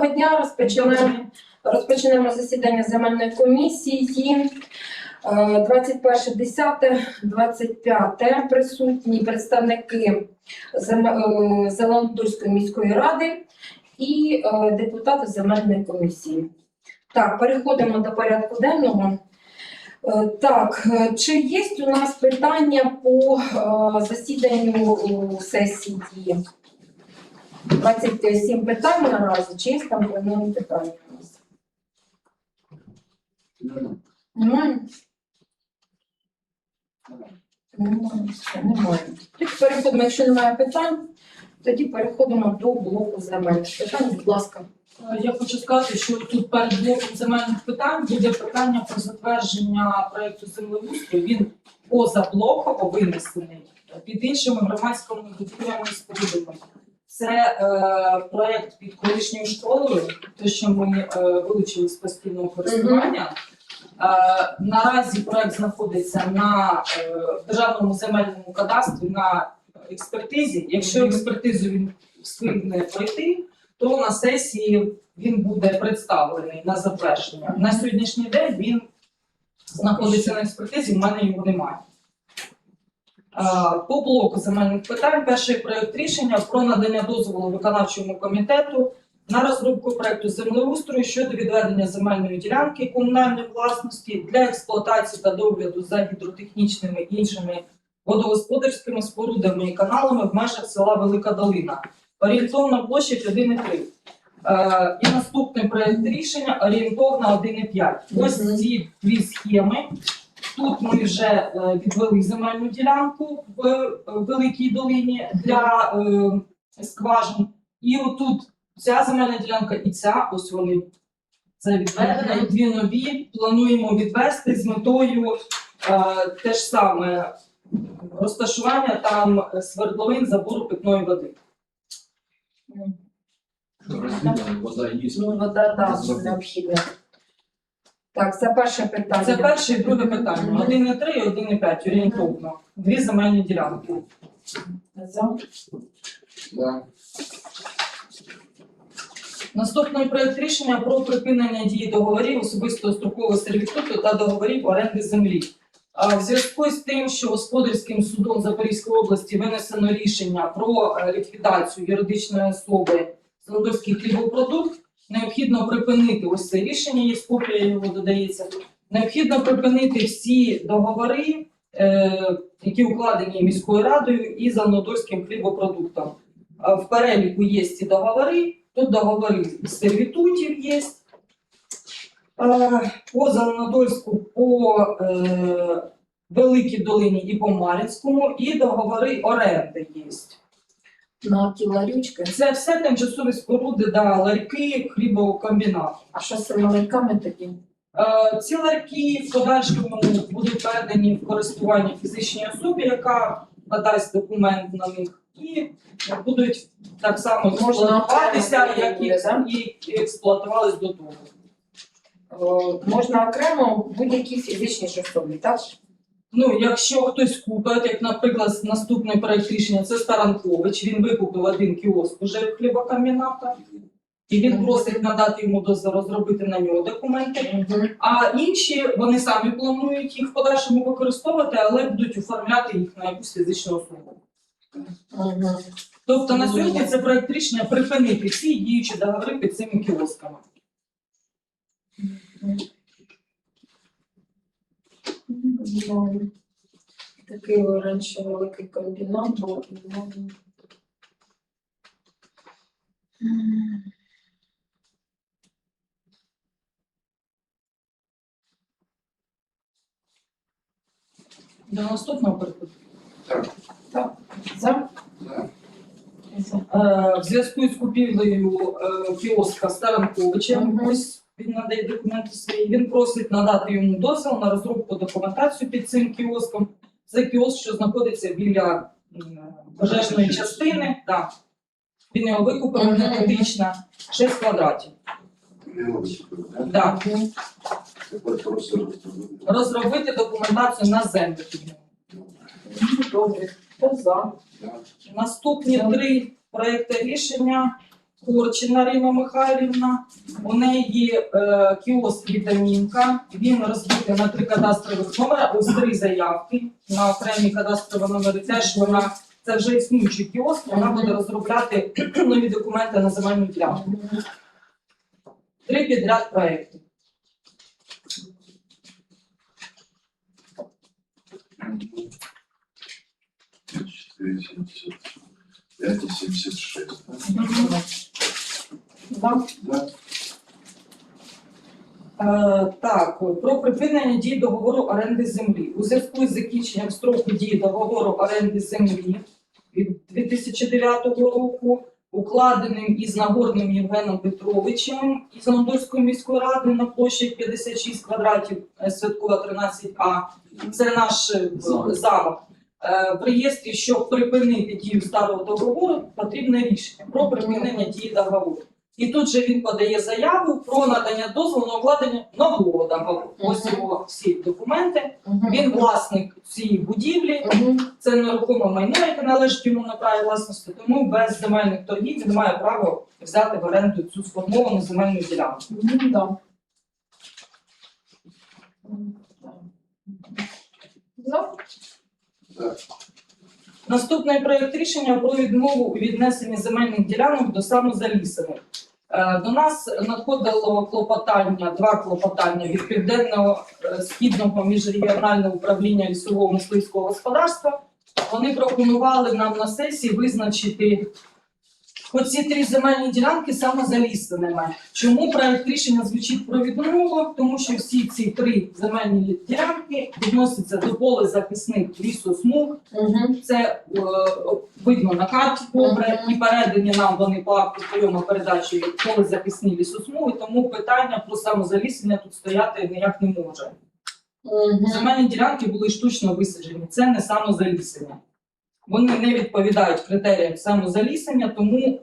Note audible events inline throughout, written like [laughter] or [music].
Доброго дня. Розпочинаємо розпочнемо засідання земельної комісії. Е, 21.10.25 присутні представники Зем- е, міської ради і е, депутати земельної комісії. Так, переходимо до порядку денного. Е, Так, е, чи є у нас питання по е, засіданню е, сесії? 27 питань наразі, чи є там планові питання у нас? Немає? Немає, немає. Переходимо, якщо немає питань, тоді переходимо до блоку земельних питань. Будь ласка. Я хочу сказати, що тут перед блоком земельних питань буде питання про затвердження проекту землеустрою. Він позаблоково винесений під іншими громадськими будівлями спорудами. Це е, проект під колишньою школою, те, що ми е, вилучили з постійного користування. Е, наразі проект знаходиться на е, державному земельному кадастрі на експертизі. Якщо експертизу він встигне пройти, то на сесії він буде представлений на затвердження. На сьогоднішній день він знаходиться на експертизі, в мене його немає. А, По блоку земельних питань перший проект рішення про надання дозволу виконавчому комітету на розробку проекту землеустрою щодо відведення земельної ділянки комунальної власності для експлуатації та догляду за гідротехнічними і іншими водогосподарськими спорудами і каналами в межах села Велика Долина. Орієнтовна площа 1,3. Е, і наступний проект рішення орієнтовна 1,5. Ось ці дві схеми. Тут ми вже е, відвели земельну ділянку в е, Великій долині для е, скважин. І отут ця земельна ділянка і ця, ось вони. Це відведено, і дві нові плануємо відвести з метою те ж саме розташування там свердловин забору питної води. Вода є. Ну, вода да, необхідна. Так, це перше питання. Це перше і друге питання. 1,3 і 1,5 орієнтовно. Дві земельні ділянки. За. Да. Наступний проект рішення про припинення дії договорів особистого строкового сервітуту та договорів оренди землі. А В зв'язку з тим, що господарським судом Запорізької області винесено рішення про е, ліквідацію юридичної особи Солодовський хлібопродукт, необхідно припинити ось це рішення, є копія його додається. Необхідно припинити всі договори, е, які укладені міською радою і Занодольським хлібопродуктом. В переліку є ці договори. Тут договори сервітутів є. По Зеленодольську, по е, Великій Долині і по Мар'їнському, і договори оренди є. На ті ларючки. Це все тимчасові споруди, да, ларьки, хлібокомбінат. А що з цими ларьками тоді? Е, Ці ларьки в подальшому будуть передані в користування фізичній особі, яка надасть документ на них, і будуть так само Можна експлуатуватися, окремо як буде, да? і, і експлуатувались до того. Е, Можна окремо будь-якій фізичній особі, так? Ну, якщо хтось купить, як, наприклад, наступний проект рішення, це Старанкович, він викупив один кіоск уже в хлібокомбіната, і він просить надати йому дозвіл розробити на нього документи. А інші вони самі планують їх в подальшому використовувати, але будуть оформляти їх на якусь фізичну особу. Тобто на сьогодні це проект рішення припинити всі діючі договори під цими кіосками. Ну, Такий раніше великий комбінат був. До наступного переходу. Так. Так, за? Да. За. Е, В зв'язку з купівлею е, кіоска Старанковича, ось він надає документи свої. Він просить надати йому дозвіл на розробку документацію під цим кіоском. Це кіоск, що знаходиться біля пожежної частини. Так. Він його викупив енергетично 6 квадратів. Да? Розробити. Документацію на землю під нього. Добре. Наступні три проекти рішення Корчина Рима Михайлівна. У неї е, кіоск Вітамінка. Він розбитий на три кадастрових номера, ось три заявки на окремі кадастрові номери. Теж вона це вже існуючий кіоск, вона буде розробляти [clears throat] нові документи на земельну ділянку. Три підряд семьдесят пять и семьдесят шесть. Да. Да. Е, Так, про припинення дії договору оренди землі. У зв'язку з закінченням строку дії договору оренди землі від 2009 року, укладеним із Нагорним Євгеном Петровичем із Лондонської міської ради на площі 56 квадратів, е, Святкова 13А. Це наш е, Замок. замок. Е, В реєстрі, щоб припинити дію старого договору, потрібне рішення про припинення дії договору. І тут же він подає заяву про надання дозволу на укладення нового договору. Ось його всі документи. Він власник цієї будівлі, це нерухоме майно, яке належить йому на праві власності, тому без земельних торгів він має право взяти в оренду цю сформовану земельну ділянку. Да. Наступний проект рішення про відмову у віднесенні земельних ділянок до самозалісаних. Е, До нас надходило клопотання, два клопотання від південного е, східного міжрегіонального управління лісового мисливського господарства. Вони пропонували нам на сесії визначити оці три земельні ділянки самозалісненими. Чому проект рішення звучить про відмову? Тому що всі ці три земельні ділянки відносяться до поле захисних лісосмуг. Мгм. Це е, видно на карті добре, Мгм. і передані нам вони по акту прийому передачі поле захисні лісосмуги, тому питання про самозалісення тут стояти ніяк не може. Мгм. Земельні ділянки були штучно висаджені. Це не самозалісення. Вони не відповідають критеріям самозалісення, тому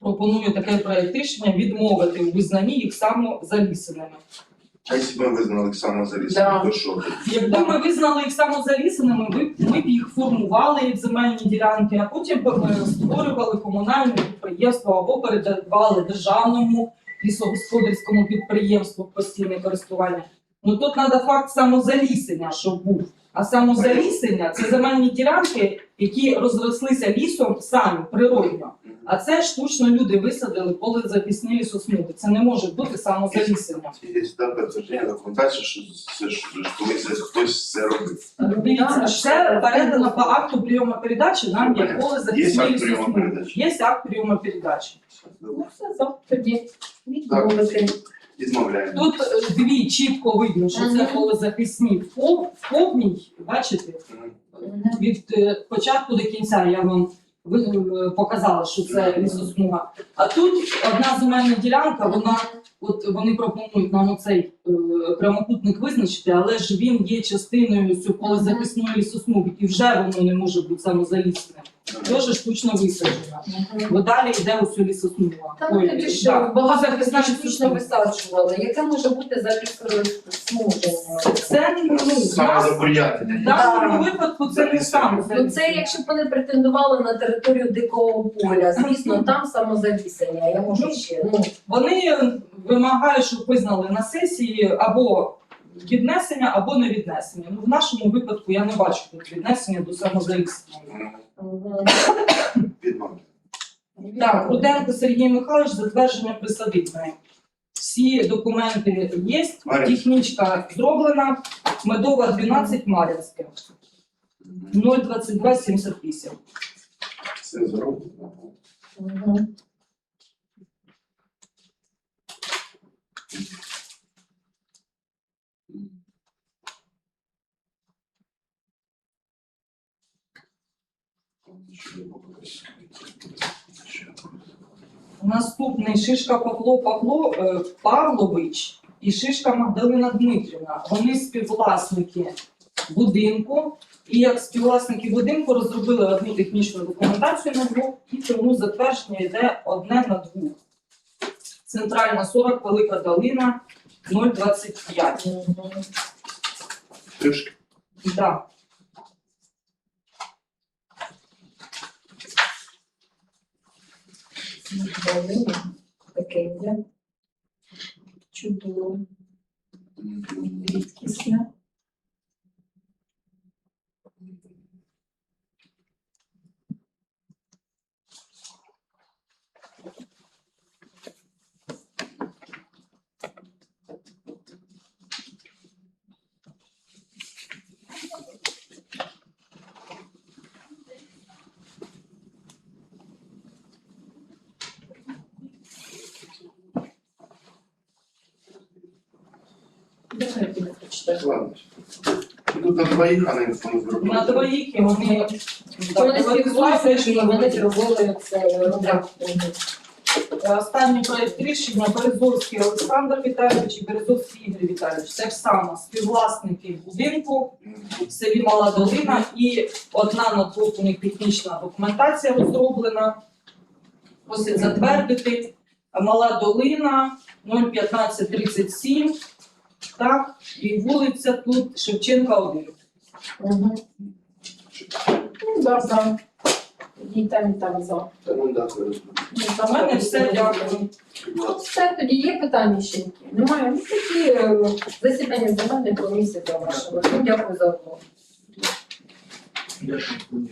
пропоную таке проект рішення відмовити у визнанні їх самозалісеними. А если мы вызнали их самозалез, Да. то что? Якби ми визнали їх самозалісеними, ви- ми б їх формували як земельні ділянки, а потім б ми створювали комунальне підприємство або передавали державному лісогосподарському підприємству в постійне користування. Ну тут треба факт самозалісення, щоб був. А самозалісення це земельні ділянки, які розрослися лісом самі природньо. А це штучно люди висадили полезахисні лісосмуги. Це не може бути самозалісення. Да, підтвердження документації, що це колись хтось це робив. Дивіться, все передано по акту прийому передачі, нам є захисні прийому лісосмуги. передачі. Є акт прийому передачі. Ну, все, за. Тоді відмовити. Відмовляємо. Тут е, дві чітко видно, що це Мгм. полезахисні в повній, бачите. Від е, початку до кінця я вам е, показала, що це лісосмуга. А тут одна земельна ділянка, вона От вони пропонують нам оцей е, прямокутник визначити, але ж він є частиною цього полезахисної лісосмуги, і вже воно не може бути самозалісним. Теж штучно висаджено. Бо далі йде усю лісосмуга. Та ну тоді що, багато таких штучно висаджували. Яке може бути за лісовою Це ну, в нас- Самозаприятення. в даному випадку це не саме. Ну це якщо б вони претендували на територію дикого поля, звісно, там самозалісення. Я можу ще. Ну, Вони вимагають, щоб визнали на сесії або віднесення, або не віднесення. Ну в нашому випадку я не бачу тут віднесення до самозаліснення. Так, Руденко Сергій Михайлович, затвердження присадибної. Всі документи є, технічка зроблена, медова 12, Мар'їнське, 02278. Це зроблено. Мгм. Наступний Шишка Павло Павло е, Павлович і Шишка Магдалина Дмитрівна. Вони співвласники будинку. І як співвласники будинку розробили одну технічну документацію на двох, і тому затвердження йде одне на двох. Центральна 40, Велика Долина 025. Трішки. Да. Галина. Таке. Чудово. Рідкісне. Ладно. Тут на двоїх, а не на зробили. На двоїх і вони Вони співвласники, і вони зробили це роблять. Останній проєкт рішення Березовський Олександр Віталійович і Березовський Ігор Віталійович. Те ж саме співвласники будинку в селі Мала Долина і одна на двох у них технічна документація розроблена. Просять затвердити. Мала Долина 01537. Так, і вулиця тут Шевченка 1. Угу. Ну, да, за. І там, і там за. Та ну дякую. За мене все дякую. Ну, все, тоді є питання ще які? Немає. Ну, тоді е, засідання земельної комісії завершили. Ну, Дякую за увагу. Дякую.